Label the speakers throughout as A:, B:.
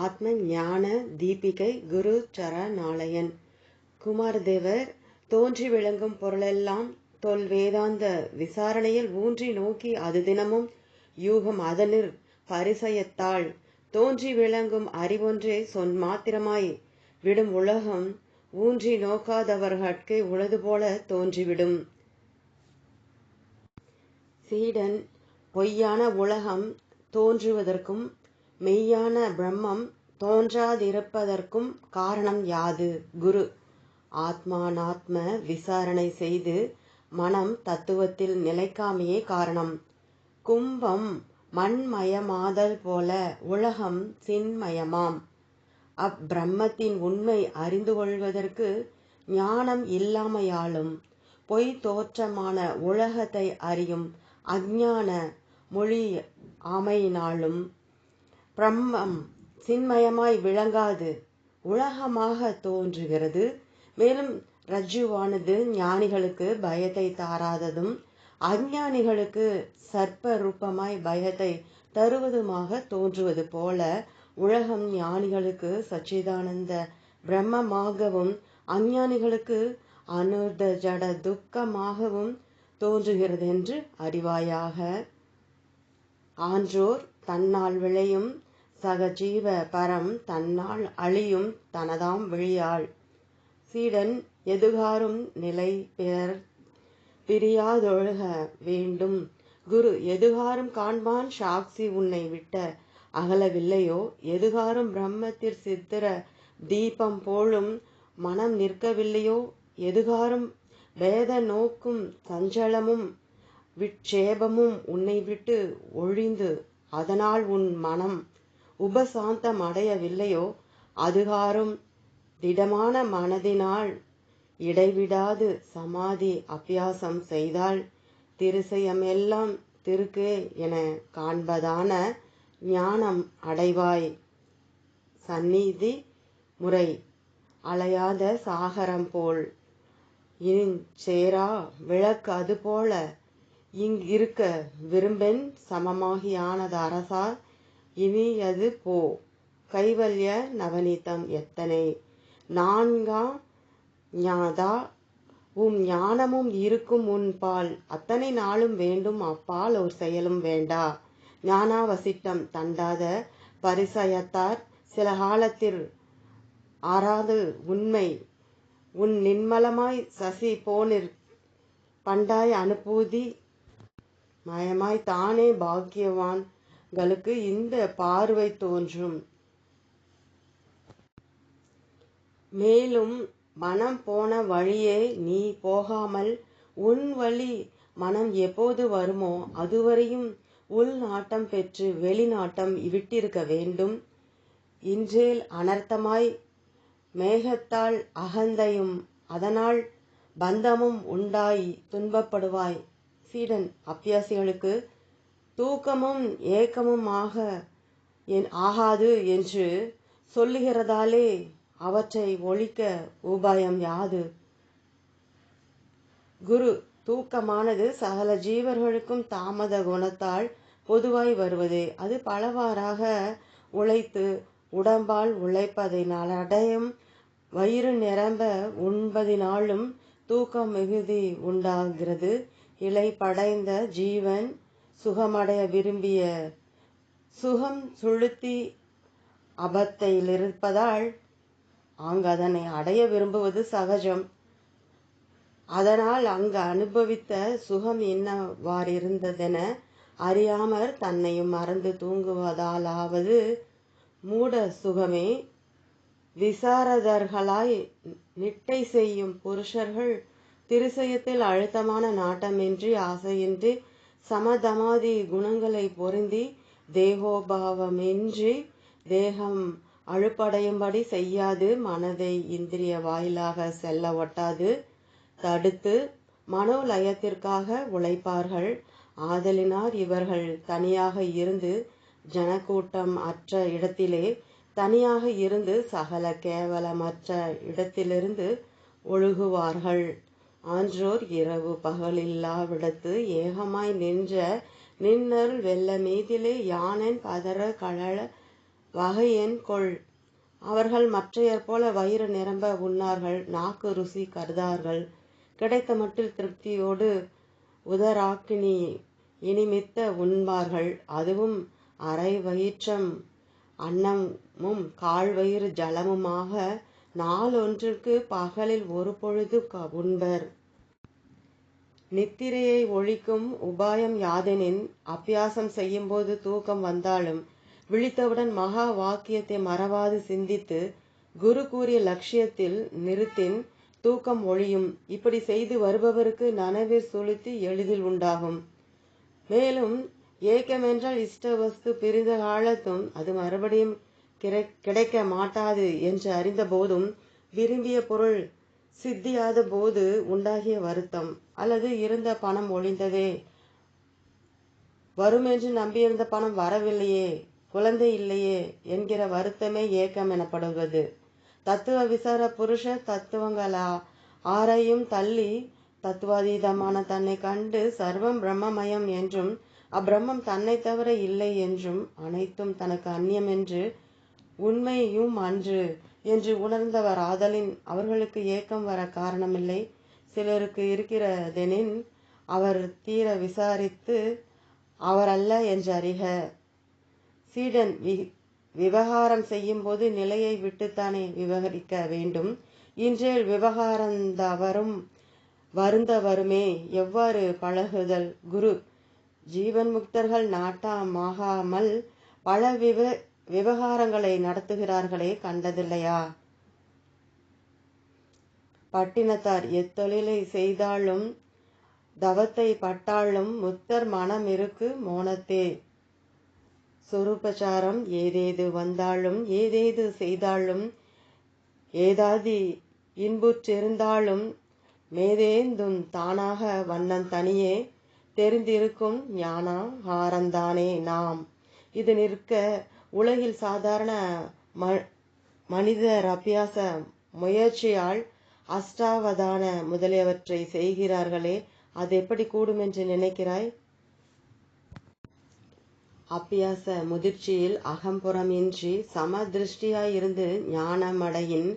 A: ஆத்ம ஞான தீபிகை குரு சரணாலயன். குமாரதேவர் தோன்றி விளங்கும் பொருளெல்லாம் தொல் வேதாந்த விசாரணையில் ஊன்றி நோக்கி அது தினமும் யூகம் அதனில் பரிசயத்தாள். தோன்றி விளங்கும் அறிவொன்றே சொன் மாத்திரமாய் விடும் உலகம் ஊன்றி நோக்காதவர்கட்கே உளது போல தோன்றிவிடும். சீடன் பொய்யான உலகம் தோன்றுவதற்கும் மெய்யான பிரம்மம் தோன்றாதிருப்பதற்கும் காரணம் யாது? குரு. ஆத்மானாத்ம விசாரணை செய்து மனம் தத்துவத்தில் நிலைக்காமையே காரணம். கும்பம் மண்மயமாதல் போல உலகம் சின்மயமாம். அப்பிரம்மத்தின் உண்மை அறிந்து கொள்வதற்கு ஞானம் இல்லாமையாலும் பொய் தோற்றமான உலகத்தை அறியும் அஞ்ஞான மொழி ஆமையினாலும் பிரம்மம் சின்மயமாய் விளங்காது உலகமாக தோன்றுகிறது. மேலும் ரஜ்ஜுவானது ஞானிகளுக்கு பயத்தை தாராததும் அஞ்ஞானிகளுக்கு சர்ப்ப ரூபமாய் பயத்தை தருவதுமாக தோன்றுவது போல உலகம் ஞானிகளுக்கு சச்சிதானந்த பிரம்மமாகவும் அஞ்ஞானிகளுக்கு அனுர்த ஜட துக்கமாகவும் தோன்றுகிறது என்று அறிவாயாக. ஆன்றோர் தன்னால் விளையும் சகஜீவ பரம் தன்னால் அழியும் தனதாம் விழியாள். சீடன் எதுகாரும் நிலை பிறர் பிரியாதொழுக வேண்டும். குரு எதுகாரும் காண்பான் சாக்சி உன்னை விட்ட அகலவில்லையோ? எதுகாரும் பிரம்மத்திற் சித்திர தீபம் போலும் மனம் நிற்கவில்லையோ? எதுகாரும் வேத நோக்கும் சஞ்சலமும் விட்சேபமும் உன்னை விட்டு ஒழிந்து அதனால் உன் மனம் உபசாந்தம் அடையவில்லையோ? அதுகாரும் திடமான மனதினால் இடைவிடாது சமாதி அபியாசம் செய்தால் திருசயமெல்லாம் திருக்கே என காண்பதான ஞானம் அடைவாய் சந்நிதி முறை. அலையாத சாகரம் போல் சேரா விளக்கு அதுபோல இங்கிருக்க விரும்பென் சமமாகியானது அரசார் இனியது போ. கைவல்ய நவநீதம் எத்தனை? நான்கா ஞாதா. உம் ஞானமும் இருக்கும் உன் பால். அத்தனை நாளும் வேண்டும் அப்பால் ஒரு செயலும் வேண்டா. ஞானாவசிட்டம் தண்டாத பரிசயத்தார் சில காலத்தில் ஆறாது உண்மை. உன் நின்மலமாய் சசி போனிற் பண்டாய் அனுபூதி மயமாய் தானே பாக்கியவான். உங்களுக்கு இந்த பார்வை தோன்றும். மேலும் மனம் போன வழியே நீ போகாமல் உன் வழி மனம் எப்போது வருமோ அதுவரையும் உள் நாட்டம் பெற்று வெளிநாட்டம் விட்டிருக்க வேண்டும். இன்றேல் அனர்த்தமாய் மேகத்தால் அகந்தையும் அதனால் பந்தமும் உண்டாய் துன்பப்படுவாய். சீடன் அப்பியாசிகளுக்கு தூக்கமும் ஏக்கமும் ஆக என் ஆகாது என்று சொல்லுகிறதாலே அவற்றை ஒழிக்க உபாயம் யாது? குரு தூக்கமானது சகல ஜீவர்களுக்கும் தாமத குணத்தால் பொதுவாய் வருவதே. அது பலவாறாக உழைத்து உடம்பால் உழைப்பதினால் அடையும் வயிறு நிரம்ப உண்பதினாலும் தூக்கம் மிகுதி உண்டாகிறது. இலை படைந்த ஜீவன் சுகமடைய விரும்பிய சுகம் சுளுத்தி அபத்தையில் இருப்பதால் அங்கு அதனை அடைய விரும்புவது சகஜம். அதனால் அங்கு அனுபவித்த சுகம் என்னவாறிருந்ததென அறியாமற் தன்னையும் மறந்து தூங்குவதாலாவது மூட சுகமே. விசாரதர்களாய் நிட்டை செய்யும் புருஷர்கள் திருசயத்தில் அழுத்தமான நாட்டமின்றி ஆசையின்றி சமதமாதி குணங்களை பொருந்தி தேகோபாவமின்றி தேகம் அழுப்படையும்படி செய்யாது. மனதை இந்திரிய வாயிலாக செல்ல ஒட்டாது. தடுத்து மனோலயத்திற்காக உழைப்பார்கள். ஆதலினார் இவர்கள் தனியாக இருந்து ஜனக்கூட்டம் அற்ற இடத்திலே தனியாக இருந்து சகல கேவலமற்ற இடத்திலிருந்து ஒழுகுவார்கள். ஆன்றோர் இரவு பகலில்லாவிடத்து ஏகமாய் நின்ற நின்னருள் வெள்ள மீதிலே யானென் பதற கழல வகையென் கொள். அவர்கள் மற்றையர் போல வயிறு நிரம்ப உண்ணார்கள் நாக்கு ருசி கருதார்கள். கிடைத்த மட்டில் திருப்தியோடு உதராக்கினி இனிமித்த உண்பார்கள். அதுவும் அரை வயிற்றம் அன்னமும் கால் வயிறு ஜலமுமாக நாளொன்றுக்கு பகலில் ஒரு பொழுது க- உண்பர். நித்திரையை ஒழிக்கும் உபாயம் யாதெனின் அபியாசம் செய்யும்போது தூக்கம் வந்தாலும் விழித்தவுடன் மகா வாக்கியத்தை மறவாது சிந்தித்து குரு கூறிய லட்சியத்தில் நிறுத்தின் தூக்கம் ஒழியும். இப்படி செய்து வருபவருக்கு நனவே சுளுத்தி எளிதில் உண்டாகும். மேலும் ஏக்கமென்றால் இஷ்டவஸ்து இஷ்ட வஸ்து பிரிந்த காலத்தும் அது மறுபடியும் கிடைக்க மாட்டாது என்று அறிந்த போதும் விரும்பிய பொருள் சித்தியாத போது உண்டாகிய வருத்தம். அல்லது இருந்த பணம் ஒழிந்ததே. வருமென்று நம்பியிருந்த பணம் வரவில்லையே. குழந்தை இல்லையே என்கிற வருத்தமே ஏக்கம் எனப்படுவது. தத்துவ விசார புருஷ தத்துவங்களா ஆரையும் தள்ளி தத்துவாதீதமான தன்னை கண்டு சர்வம் பிரம்மமயம் என்றும் அப்பிரம்மம் தன்னை தவிர இல்லை என்றும் அனைத்தும் தனக்கு அந்நியம் என்று உண்மையும் அன்று என்று உணர்ந்தவர் ஆதலின் அவர்களுக்கு ஏக்கம் வர காரணமில்லை. சிலருக்கு இருக்கிறதெனின் அவர் தீர விசாரித்து அவரல்ல என்று அறிக சீடன் வி விவகாரம் செய்யும்போது நிலையை விட்டுத்தானே விவகரிக்க வேண்டும். இன்றேல் விவகாரந்தவரும் வருந்தவருமே. எவ்வாறு பழகுதல்? குரு ஜீவன் முக்தர்கள் நாட்டமாகாமல் பல விவ விவகாரங்களை நடத்துகிறார்களே கண்டதில்லையா? பட்டினத்தார் எத்தொழிலை செய்தாலும் தவத்தை பட்டாலும் முத்தர் மனம் இருக்கு மோனத்தே. சொரூபச்சாரம் ஏதேது வந்தாலும் ஏதேது செய்தாலும் ஏதாதி இன்புற்றிருந்தாலும் மேதேந்தும் தானாக வண்ணம் தனியே தெரிந்திருக்கும் ஞானாகாரந்தானே நாம். இது நிற்க உலகில் சாதாரண ம மனிதர் அபியாச முயற்சியால் அஷ்டாவதான முதலியவற்றை செய்கிறார்களே அது எப்படி கூடும் என்று நினைக்கிறாய்? அப்பியாச முதிர்ச்சியில் அகம்புறமின்றி சம திருஷ்டியாயிருந்து ஞானமடையின்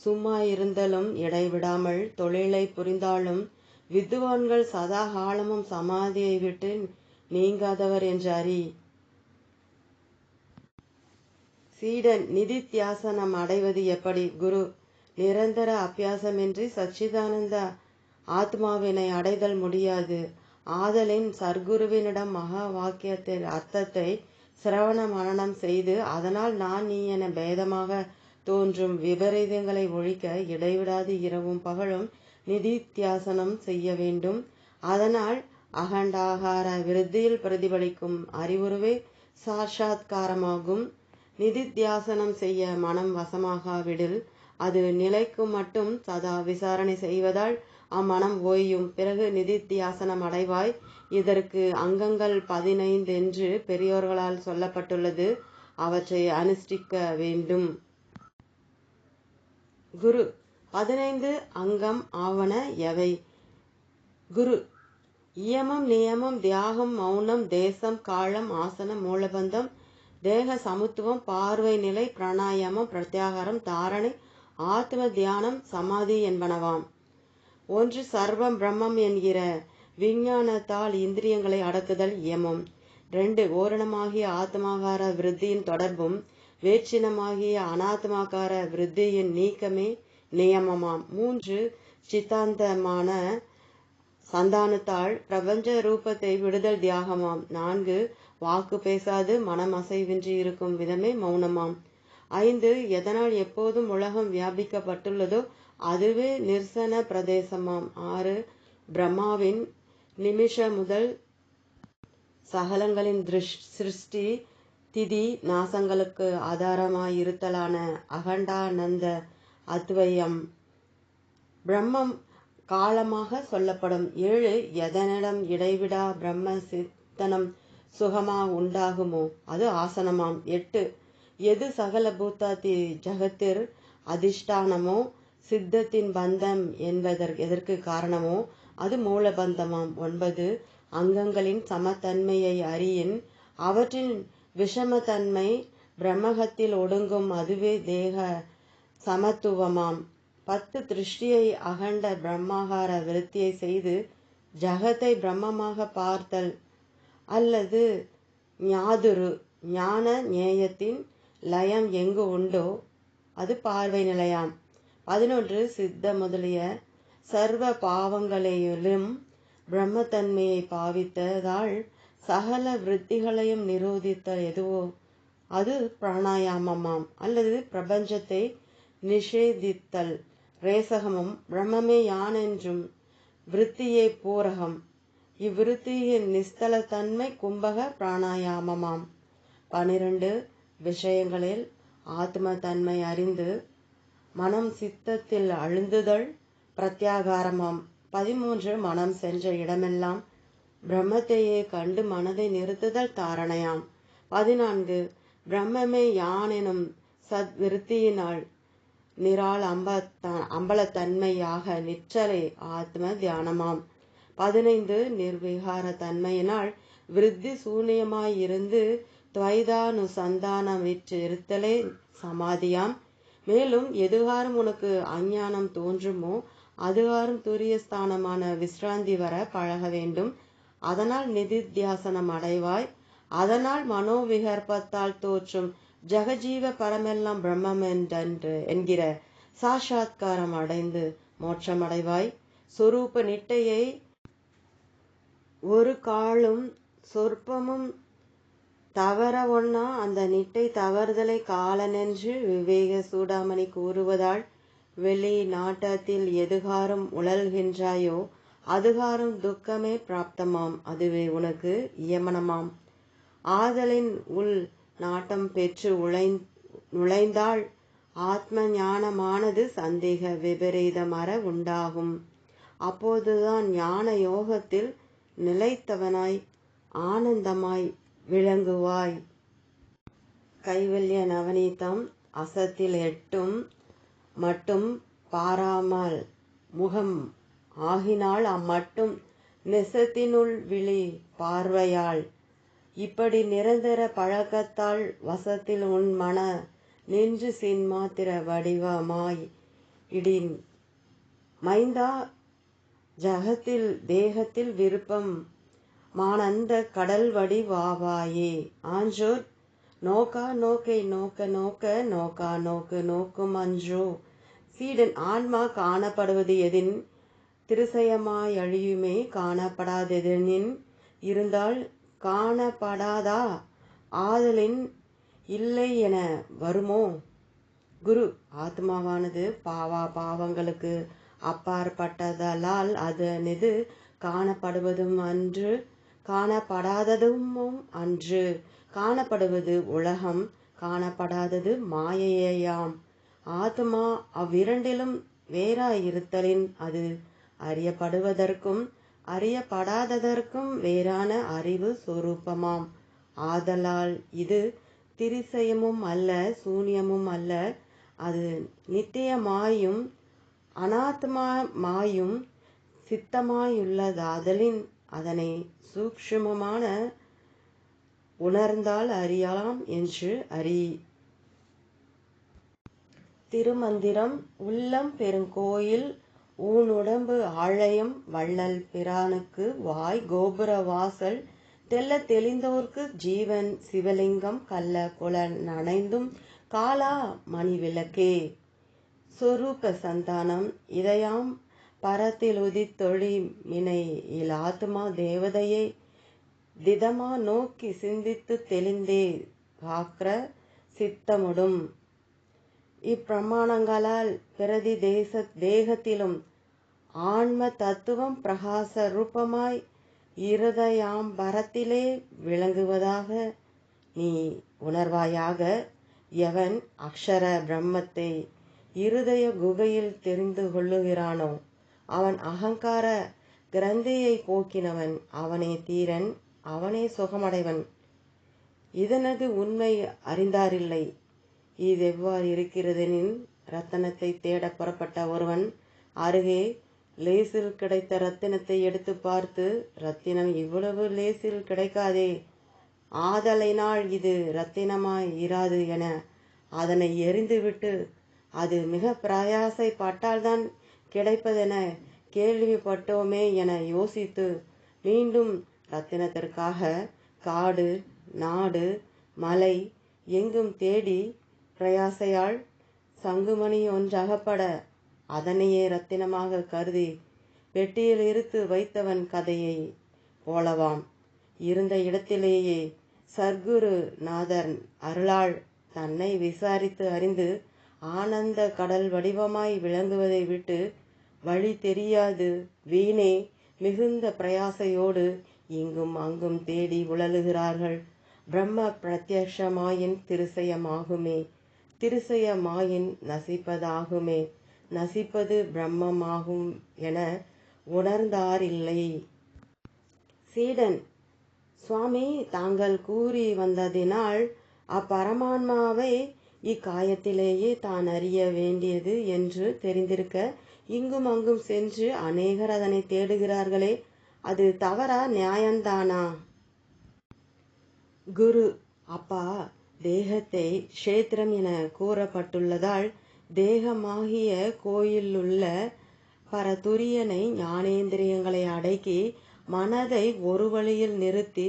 A: சும்மா இருந்தலும் இடைவிடாமல் தொழிலை புரிந்தாலும் வித்துவான்கள் சதா காலமும் சமாதியை விட்டு நீங்காதவர் என்று அறி. சீடன் நிதித்தியாசனம் அடைவது எப்படி? குரு நிரந்தர அபியாசமின்றி சச்சிதானந்த ஆத்மாவினை அடைதல் முடியாது. ஆதலின் சர்க்குருவினிடம் மகா வாக்கியத்தின் அர்த்தத்தை சிரவண மரணம் செய்து அதனால் நான் நீ என பேதமாக தோன்றும் விபரீதங்களை ஒழிக்க இடைவிடாது இரவும் பகலும் நிதித்தியாசனம் செய்ய வேண்டும். அதனால் அகண்டாகார விருத்தியில் பிரதிபலிக்கும் அறிவுருவே சாட்சாத்காரமாகும். நிதித்தியாசனம் செய்ய மனம் வசமாகாவிடில் அது நிலைக்கு மட்டும் சதா விசாரணை செய்வதால் அம்மனம் ஓயும் பிறகு நிதித்தியாசனம் அடைவாய். இதற்கு அங்கங்கள் பதினைந்து என்று பெரியோர்களால் சொல்லப்பட்டுள்ளது. அவற்றை அனுஷ்டிக்க வேண்டும். குரு. பதினைந்து அங்கம் ஆவன எவை? குரு. இயமம் நியமம் தியாகம் மௌனம் தேசம் காலம் ஆசனம் மூலபந்தம் தேக சமத்துவம் பார்வை நிலை பிராணாயாமம் பிரத்யாகாரம் தாரணை ஆத்ம தியானம் சமாதி என்பனவாம். ஒன்று சர்வம் பிரம்மம் என்கிற விஞ்ஞானத்தால் இந்திரியங்களை அடக்குதல் இயமம். ரெண்டு ஓரணமாகிய ஆத்மாகார விருத்தியின் தொடர்பும் வேற்றினமாகிய அனாத்மாகார விருத்தியின் நீக்கமே நியமமாம். மூன்று சித்தாந்தமான சந்தானத்தால் பிரபஞ்ச ரூபத்தை விடுதல் தியாகமாம். நான்கு வாக்கு பேசாது மனம் அசைவின்றி இருக்கும் விதமே மௌனமாம். ஐந்து எதனால் எப்போதும் உலகம் வியாபிக்கப்பட்டுள்ளதோ அதுவே நிர்சன பிரதேசமாம். ஆறு பிரம்மாவின் நிமிஷ முதல் சகலங்களின் திருஷ் சிருஷ்டி திதி நாசங்களுக்கு ஆதாரமாயிருத்தலான அகண்டானந்த அத்வயம். பிரம்மம் காலமாக சொல்லப்படும். ஏழு எதனிடம் இடைவிடா பிரம்ம சித்தனம்? சுகமா உண்டாகுமோ? அது ஆசனமாம். எட்டு. எது சகல பூத்தாதி ஜகத்திர் அதிஷ்டானமோ? சித்தத்தின் பந்தம் என்பதற்கு எதற்கு காரணமோ? அது மூலபந்தமாம். ஒன்பது. அங்கங்களின் சமத்தன்மையை அறியின் அவற்றின் விஷமத்தன்மை பிரம்மகத்தில் ஒடுங்கும் அதுவே தேக சமத்துவமாம். பத்து. திருஷ்டியை அகண்ட பிரம்மாகார விருத்தியை செய்து ஜகத்தை பிரம்மமாக பார்த்தல். அல்லது ஞாதுரு ஞான ஞேயத்தின் லயம் எங்கு உண்டோ அது பார்வை நிலையாம். பதினொன்று சித்த முதலிய சர்வ பாவங்களையிலும் பிரம்மத்தன்மையை பாவித்ததால் சகல விருத்திகளையும் நிரோதித்த எதுவோ அது பிராணாயாமமாம். அல்லது பிரபஞ்சத்தை நிஷேதித்தல் ரேசகமும் பிரம்மமே யானென்றும் விருத்தியே பூரகம். இவ்விருத்தியின் நிஸ்தலத்தன்மை கும்பக பிராணாயாமமாம். பனிரெண்டு விஷயங்களில் ஆத்ம தன்மை அறிந்து மனம் சித்தத்தில் அழுந்துதல் பிரத்யாகாரமாம். பதிமூன்று மனம் சென்ற இடமெல்லாம் பிரம்மத்தையே கண்டு மனதை நிறுத்துதல் தாரணையாம். பதினான்கு பிரம்மமே யானெனும் சத் விருத்தியினால் நிரால் அம்ப அம்பலத்தன்மையாக நிற்றலை ஆத்ம தியானமாம். பதினைந்து நிர்விகார தன்மையினால் விருத்தி சூன்யமாயிருந்து துவைதானு சந்தானம் விற்று இருத்தலே சமாதியாம். மேலும் எதுகாரும் உனக்கு அஞ்ஞானம் தோன்றுமோ அதுகாரும் துரியஸ்தானமான விஸ்ராந்தி வர பழக வேண்டும். அதனால் நிதித்தியாசனம் அடைவாய். அதனால் மனோவிகற்பத்தால் தோற்றும் ஜெகஜீவ பரமெல்லாம் பிரம்மம் என்றென்று என்கிற சாஷாத்காரம் அடைந்து மோட்சமடைவாய். சொரூப நிட்டையை ஒரு காலும் சொற்பமும் தவற ஒன்னா அந்த நிட்டை தவறுதலை காலனென்று விவேக சூடாமணி கூறுவதால் வெளி நாட்டத்தில் எதுகாரும் உழல்கின்றாயோ அதுகாரும் துக்கமே பிராப்தமாம். அதுவே உனக்கு இயமனமாம். ஆதலின் உள் நாட்டம் பெற்று உழை நுழைந்தால் ஆத்ம ஞானமானது சந்தேக விபரீதமர உண்டாகும். அப்போதுதான் ஞான யோகத்தில் நிலைத்தவனாய் ஆனந்தமாய் விளங்குவாய். கைவல்ய நவநீதம் அசத்தில் எட்டும் மட்டும் பாராமல் முகம் ஆகினால் அம்மட்டும் நெசத்தினுள் விழி பார்வையால் இப்படி நிரந்தர பழக்கத்தால் வசத்தில் உன் மன நின்று சின்மாத்திர வடிவமாய் இடின். மைந்தா ஜகத்தில் தேகத்தில் விருப்பம் மானந்த கடல் வடிவாவாயே ஆஞ்சோர் நோக்கா நோக்கை நோக்க நோக்க நோக்கா நோக்கு நோக்கும் அன்றோ சீடன் ஆன்மா காணப்படுவது எதின் திருசயமாயழியுமே காணப்படாததெனின் இருந்தால் காணப்படாதா? ஆதலின் இல்லை என வருமோ? குரு ஆத்மாவானது பாவா பாவங்களுக்கு அப்பாற்பட்டதலால் அதனது காணப்படுவதும் அன்று காணப்படாததும் அன்று. காணப்படுவது உலகம் காணப்படாதது மாயையாம் ஆத்மா அவ்விரண்டிலும் வேறாயிருத்தலின் அது அறியப்படுவதற்கும் அறியப்படாததற்கும் வேறான அறிவு சொரூபமாம். ஆதலால் இது திரிசயமும் அல்ல சூன்யமும் அல்ல. அது நித்தியமாயும் அனாத்மாயும் சித்தமாயுள்ளதாதலின் அதனை சூக்ஷ்மமான உணர்ந்தால் அறியலாம் என்று அறி. திருமந்திரம் உள்ளம் பெருங்கோயில் ஊனுடம்பு ஆலயம் வள்ளல் பிரானுக்கு வாய் கோபுர வாசல் தெல்ல தெளிந்தோர்க்கு ஜீவன் சிவலிங்கம் கள்ள குல நனைந்தும் காலா மணி விளக்கே சொரூப சந்தானம். இதயாம் பரத்தில் உதித்தொழி மினை ஆத்மா தேவதையை திதமா நோக்கி சிந்தித்து தெளிந்தே காக்கிற சித்தமுடும். இப்பிரமாணங்களால் பிரதி தேச தேகத்திலும் ஆன்ம தத்துவம் பிரகாச ரூபமாய் இருதயாம்பரத்திலே விளங்குவதாக நீ உணர்வாயாக எவன் அக்ஷர பிரம்மத்தை இருதய குகையில் தெரிந்து கொள்ளுகிறானோ? அவன் அகங்கார கிரந்தியை போக்கினவன் அவனே தீரன் அவனே சுகமடைவன். இதனது உண்மை அறிந்தாரில்லை. இது எவ்வாறு இருக்கிறதெனின் ரத்தனத்தை தேட புறப்பட்ட ஒருவன் அருகே லேசில் கிடைத்த ரத்தினத்தை எடுத்து பார்த்து ரத்தினம் இவ்வளவு லேசில் கிடைக்காதே. ஆதலைனால் இது இரத்தினமாய் இராது என அதனை எறிந்துவிட்டு அது மிக பிரயாசைப்பட்டால்தான் கிடைப்பதென கேள்விப்பட்டோமே என யோசித்து மீண்டும் ரத்தினத்திற்காக காடு நாடு மலை எங்கும் தேடி பிரயாசையால் சங்குமணி ஒன்றகப்பட அதனையே ரத்தினமாக கருதி பெட்டியில் இருத்து வைத்தவன் கதையை போலவாம். இருந்த இடத்திலேயே சர்க்குரு நாதர் அருளால் தன்னை விசாரித்து அறிந்து ஆனந்த கடல் வடிவமாய் விளங்குவதை விட்டு வழி தெரியாது. வீணே மிகுந்த பிரயாசையோடு இங்கும் அங்கும் தேடி உழலுகிறார்கள். பிரம்ம பிரத்யக்ஷமாயின் திருசயமாகுமே. திருசயமாயின் நசிப்பதாகுமே. நசிப்பது பிரம்மமாகும் என உணர்ந்தாரில்லை. சீடன் சுவாமி தாங்கள் கூறி வந்ததினால் அப்பரமான்மாவை இக்காயத்திலேயே தான் அறிய வேண்டியது என்று தெரிந்திருக்க இங்கும் அங்கும் சென்று அநேகர் அதனை தேடுகிறார்களே அது தவறா நியாயந்தானா? குரு அப்பா தேகத்தை க்ஷேத்திரம் என கூறப்பட்டுள்ளதால் தேகமாகிய கோயிலுள்ள பரதுரியனை ஞானேந்திரியங்களை அடக்கி மனதை ஒரு வழியில் நிறுத்தி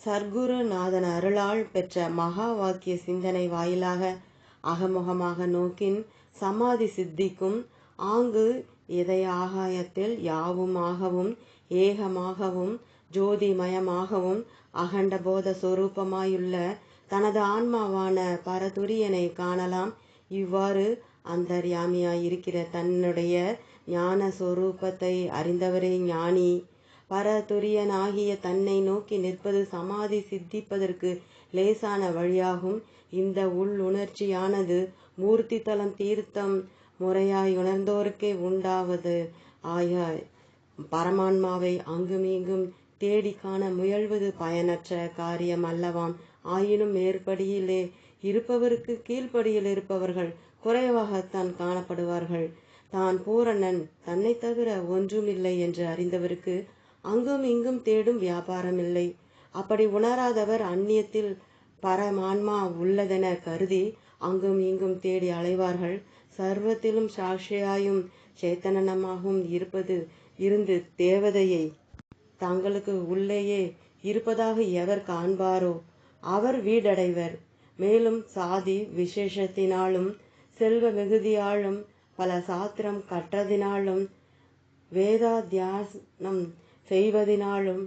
A: சர்க்குருநாதன் அருளால் பெற்ற மகா வாக்கிய சிந்தனை வாயிலாக அகமுகமாக நோக்கின் சமாதி சித்திக்கும் ஆங்கு இதய ஆகாயத்தில் யாவுமாகவும் ஏகமாகவும் ஜோதிமயமாகவும் அகண்டபோத சொரூபமாயுள்ள தனது ஆன்மாவான பரதுரியனை காணலாம். இவ்வாறு அந்தர்யாமியாயிருக்கிற தன்னுடைய ஞான சொரூபத்தை அறிந்தவரே ஞானி. பரதுரியனாகிய தன்னை நோக்கி நிற்பது சமாதி சித்திப்பதற்கு லேசான வழியாகும். இந்த உள்ளுணர்ச்சியானது மூர்த்தி தலம் தீர்த்தம் முறையாய் உணர்ந்தோருக்கே உண்டாவது. ஆய பரமான்மாவை அங்குமிங்கும் தேடி காண முயல்வது பயனற்ற காரியம் அல்லவாம். ஆயினும் மேற்படியிலே இருப்பவருக்கு கீழ்ப்படியில் இருப்பவர்கள் குறைவாகத்தான் காணப்படுவார்கள். தான் பூரணன் தன்னை தவிர ஒன்றுமில்லை என்று அறிந்தவருக்கு அங்கும் இங்கும் தேடும் வியாபாரமில்லை. அப்படி உணராதவர் அந்நியத்தில் பரமான்மா உள்ளதென கருதி அங்கும் இங்கும் தேடி அலைவார்கள். சர்வத்திலும் சாட்சியாயும் சேத்தனமாகவும் இருப்பது இருந்து தேவதையை தங்களுக்கு உள்ளேயே இருப்பதாக எவர் காண்பாரோ? அவர் வீடடைவர். மேலும் சாதி விசேஷத்தினாலும் செல்வ மிகுதியாலும் பல சாத்திரம் கற்றதினாலும் வேதாத்தியாசனம் செய்வதினாலும்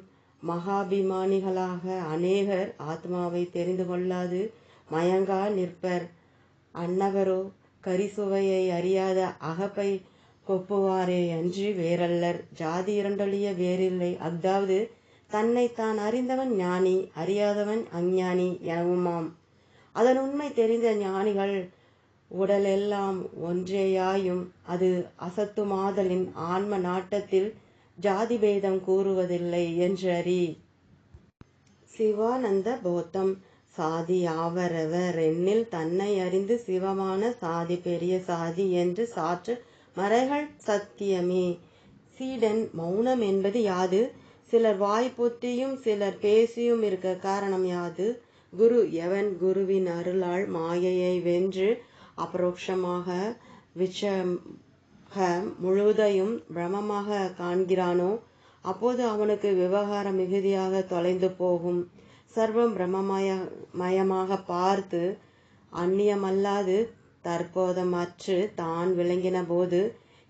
A: மகாபிமானிகளாக அநேகர் ஆத்மாவை தெரிந்து கொள்ளாது மயங்கா நிற்பர். அன்னவரோ கரிசுவையை அறியாத அகப்பை கொப்புவாரே அன்றி வேறல்லர். ஜாதி இரண்டொழிய வேறில்லை. அஃதாவது தன்னை தான் அறிந்தவன் ஞானி அறியாதவன் அஞ்ஞானி எனவுமாம். அதன் உண்மை தெரிந்த ஞானிகள் உடலெல்லாம் ஒன்றேயாயும் அது அசத்துமாதலின் ஆன்ம நாட்டத்தில் ஜாதி பேதம் கூறுவதில்லை என்றறி. சிவானந்த போத்தம் சாதி யாவரவர் எண்ணில் தன்னை அறிந்து சிவமான சாதி பெரிய சாதி என்று சாற்று மறைகள் சத்தியமே. சீடன் மௌனம் என்பது யாது? சிலர் வாய் பொத்தியும் சிலர் பேசியும் இருக்க காரணம் யாது? குரு எவன் குருவின் அருளால் மாயையை வென்று அபரோக்ஷமாக விச்சக முழுவதையும் பிரமமாக காண்கிறானோ? அப்போது அவனுக்கு விவகாரம் மிகுதியாக தொலைந்து போகும். சர்வம் பிரம்மமய மயமாக பார்த்து அந்நியமல்லாது தற்போதமற்று தான் விளங்கின போது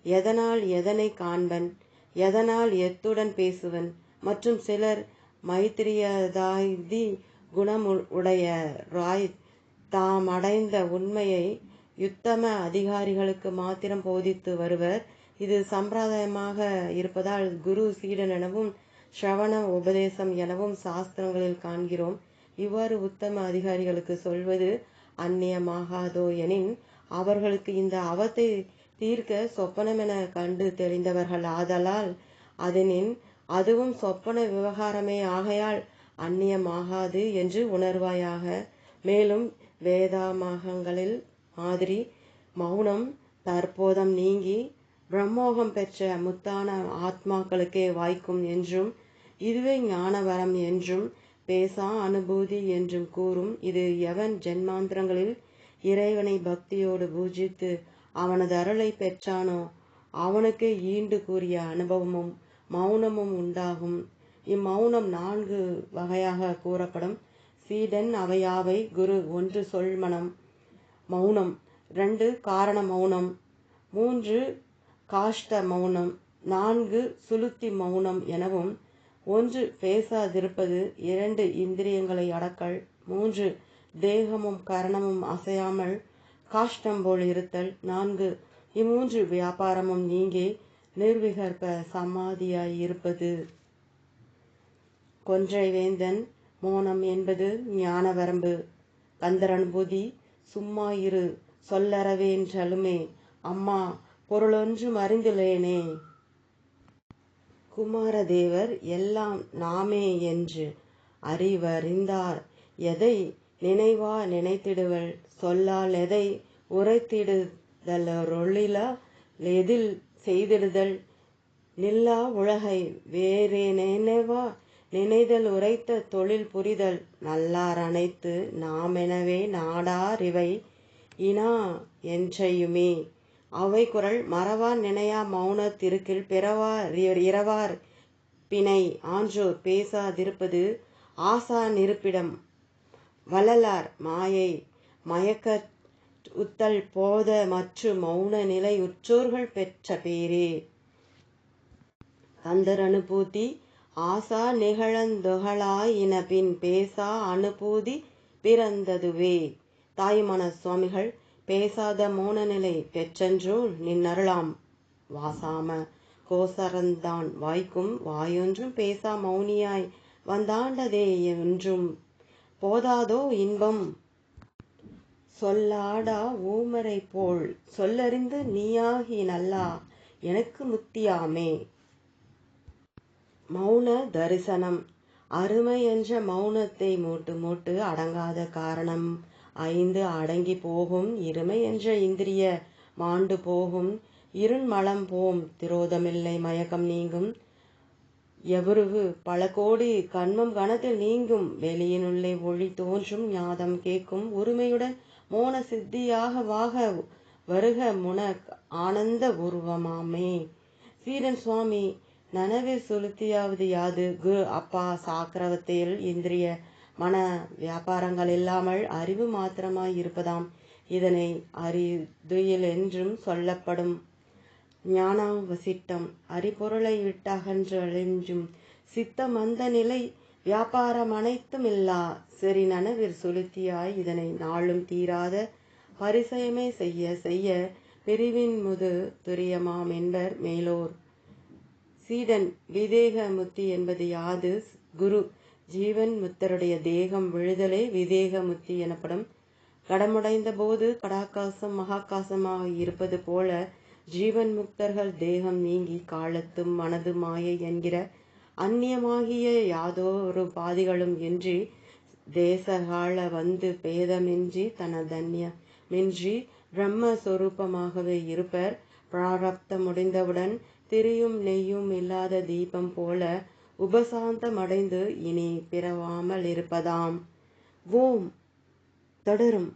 A: எதனால் எதனை காண்பன்? எதனால் எத்துடன் பேசுவன்? மற்றும் சிலர் மைத்திரியதாதி குணம் உடைய ராய் தாம் அடைந்த உண்மையை யுத்தம அதிகாரிகளுக்கு மாத்திரம் போதித்து வருவர். இது சம்பிரதாயமாக இருப்பதால் குரு சீடன் எனவும் ஸ்ரவண உபதேசம் எனவும் சாஸ்திரங்களில் காண்கிறோம். இவ்வாறு உத்தம அதிகாரிகளுக்கு சொல்வது அந்நியமாகாதோ எனின் அவர்களுக்கு இந்த அவத்தை தீர்க்க சொப்பனமென கண்டு தெரிந்தவர்கள் ஆதலால் அதனின் அதுவும் சொப்பன விவகாரமே ஆகையால் அந்நியமாகாது என்று உணர்வாயாக. மேலும் வேதாமகங்களில் மாதிரி மௌனம் தற்போதம் நீங்கி பிரம்மோகம் பெற்ற முத்தான ஆத்மாக்களுக்கே வாய்க்கும் என்றும் இதுவே ஞானவரம் என்றும் பேசா அனுபூதி என்றும் கூறும் இது எவன் ஜென்மாந்திரங்களில் இறைவனை பக்தியோடு பூஜித்து அவனது அருளை பெற்றானோ அவனுக்கு ஈண்டு கூறிய அனுபவமும் மௌனமும் உண்டாகும். இம்மௌனம் நான்கு வகையாக கூறப்படும். சீடன் அவையாவை குரு ஒன்று சொல் மௌனம். ரெண்டு காரண மௌனம். மூன்று காஷ்ட மௌனம். நான்கு சுளுத்தி மௌனம் எனவும் ஒன்று பேசாதிருப்பது. இரண்டு இந்திரியங்களை அடக்கல். மூன்று தேகமும் கரணமும் அசையாமல் காஷ்டம் போல் இருத்தல். நான்கு இம்மூன்று வியாபாரமும் நீங்கே நிர்விகற்ப சமாதியாய் இருப்பது. கொன்றை வேந்தன் மோனம் என்பது ஞான வரம்பு கந்தரனுபூதி சும்மா இரு சொல்லறவேன்றலுமே அம்மா பொருளொன்றும் அறிந்துள்ளேனே குமாரதேவர் எல்லாம் நாமே என்று அறிவறிந்தார். எதை நினைவா நினைத்திடுவள்? சொல்லால் எதை உரைத்திடுதலொழில? எதில் செய்திடுதல்? நில்லா உலகை வேறே நினைவா நினைதல் உரைத்த தொழில் புரிதல் நல்லார் அனைத்து நாமெனவே நாடாரிவை இனா என்றையுமே. அவை குரல் மறவார் நினையா மௌன திருக்கில் பிறவார் இரவார் பிணை ஆன்றோர் பேசாதிருப்பது ஆசா நிருப்பிடம் வள்ளலார் மாயை மயக்க உத்தல் போத மற்றும் மௌன நிலை உற்றோர்கள் பெற்ற பேரே. கந்தர் அனுபூதி ஆசா நிகழந்தொகளாயின பின் பேசா அனுபூதி பிறந்ததுவே. தாயுமான சுவாமிகள் பேசாத மோனநிலை பெற்றென்றோ நின்னருளாம். வாசாம கோசரந்தான் வாய்க்கும் வாயொன்றும் பேசா மௌனியாய் வந்தாண்டதே என்றும். போதாதோ இன்பம்? சொல்லாடா ஊமரை போல் சொல்லறிந்து நீயாகி நல்லா எனக்கு முத்தியாமே. மௌன தரிசனம். அருமை என்ற மௌனத்தை மூட்டு மூட்டு அடங்காத காரணம். ஐந்து அடங்கி போகும் இருமை என்ற இந்திரிய மாண்டு போகும். இருண்மலம் போம் திரோதமில்லை மயக்கம் நீங்கும். எவருகு பல கோடி கண்மம் கணத்தில் நீங்கும். வெளியினுள்ளே ஒளி தோன்றும் ஞாதம் கேட்கும். உரிமையுடன் மோன சித்தியாக வாக வருக முன ஆனந்த உருவமாமே. சீரன் சுவாமி நனவில் செலுத்தியாவது யாது? குரு அப்பா சாக்கிரவத்தில் இந்திரிய மன வியாபாரங்கள் இல்லாமல் அறிவு மாத்திரமாய் இருப்பதாம். இதனை அறிதுயில் என்றும் சொல்லப்படும். ஞானாவசிட்டம் அறிபொருளை விட்டகன்றெழுஞ்சும் சித்தம் அந்த நிலை வியாபாரம் அனைத்தும் இல்லா. செறி நனவிற் சுளுத்தியாய் இதனை நாளும் தீராத பரிசயமே செய்ய செய்ய பிரிவின் முது துரியமாம் என்பர் மேலோர். சீடன் விதேக முத்தி என்பது யாது? குரு. ஜீவன் முத்தருடைய தேகம் விழுதலே விதேக முத்தி எனப்படும். கடமுடைந்த போது கடாகாசம் மகாகாசமாக இருப்பது போல ஜீவன் முக்தர்கள் தேகம் நீங்கி காலத்தும் மனது மாயை என்கிற அந்நியமாகிய யாதோ ஒரு பாதிகளும் இன்றி தேசகால வந்து பேதமின்றி தனதன்யமின்றி பிரம்மஸ்வரூபமாகவே இருப்பர். பிராரப்தம் முடிந்தவுடன் திரியும் நெய்யும் இல்லாத தீபம் போல உபசாந்தமடைந்து இனி பிறவாமல் இருப்பதாம். ஓம். தொடரும்.